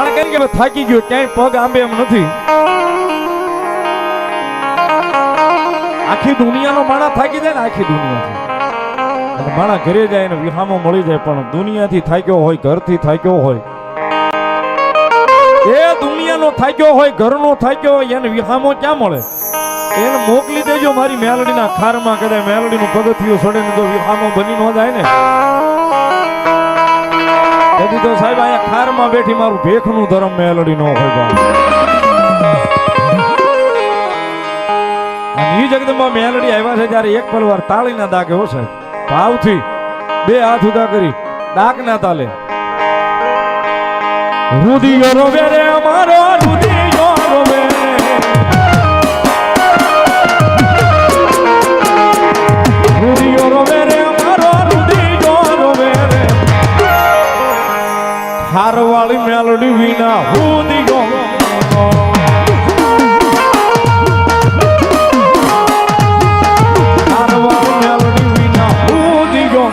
માણ કરી કે થાકી ગયો, ક્યાંય પગ આંબે એમ નથી. આખી દુનિયાનો માણા થાકી જાય ને, આખી દુનિયાથી. અને માણા ઘરે જાય ને વિહામો મળી જાય, પણ દુનિયાથી થાક્યો હોય, ઘરથી થાક્યો હોય. એ દુનિયાનો થાક્યો હોય, ઘરનો થાક્યો હોય, એને વિહામો ક્યાં મળે? એને મોકલી દેજો મારી મેલડીના ખારમાં, કદાચ મેલડીનું પગથિયું સડે ને તો વિહામો બની ન જાય ને. તેથી તો સાહેબ, અહીંયા ખારમાં બેઠી મારું ભેખનું ધર્મ મેલડી નો હોય અને ઈ જગદંબા મેલડી આવ્યા છે જ્યારે એક પલવાર તાળીના દાગે, હો સાહેબ, ભાવથી બે હાથ ઉદા કરી દાગ ના તાલે, રુદિયો રોવે રે અમારો હારવાળી મેલડી વિના હું દિગો હારવાળી મેલડી વિના હું દિગો